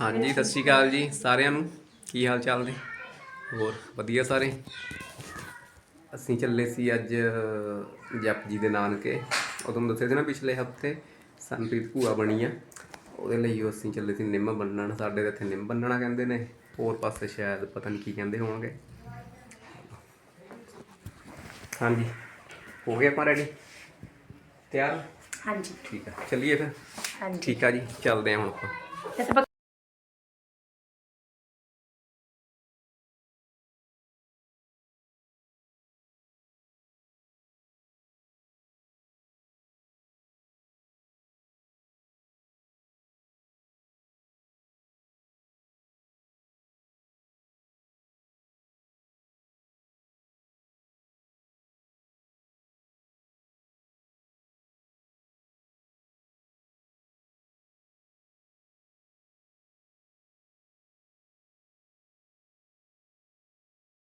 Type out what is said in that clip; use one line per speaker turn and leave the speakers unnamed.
ਹਾਂਜੀ ਸਤਿ ਸ਼੍ਰੀ ਅਕਾਲ ਜੀ ਸਾਰਿਆਂ ਨੂੰ। ਕੀ ਹਾਲ ਚਾਲ ਨੇ? ਹੋਰ ਵਧੀਆ ਸਾਰੇ? ਅਸੀਂ ਚੱਲੇ ਸੀ ਅੱਜ ਜਪ ਜੀ ਦੇ ਨਾਨਕੇ। ਉਦੋਂ ਦੱਸਿਆ ਸੀ ਨਾ ਪਿਛਲੇ ਹਫ਼ਤੇ ਸੰਪ੍ਰੀਤ ਭੂਆ ਬਣੀ ਆ। ਉਹਦੇ ਲਈ ਉਹ ਅਸੀਂ ਚੱਲੇ ਸੀ ਨਿੰਮ ਬੰਨਣ। ਸਾਡੇ ਤੇ ਇੱਥੇ ਨਿੰਮ ਬੰਨਣਾ ਕਹਿੰਦੇ ਨੇ। ਹੋਰ ਪਾਸੇ ਸ਼ਾਇਦ ਪਤਾ ਨਹੀਂ ਕੀ ਕਹਿੰਦੇ ਹੋਣਗੇ। ਹਾਂਜੀ ਹੋ ਗਿਆ ਆਪਾਂ ਰੈਡੀ ਤਿਆਰ?
ਹਾਂਜੀ।
ਠੀਕ ਆ। ਚੱਲੀਏ ਫਿਰ?
ਹਾਂਜੀ।
ਠੀਕ ਆ ਜੀ ਚੱਲਦੇ ਹਾਂ ਹੁਣ ਆਪਾਂ।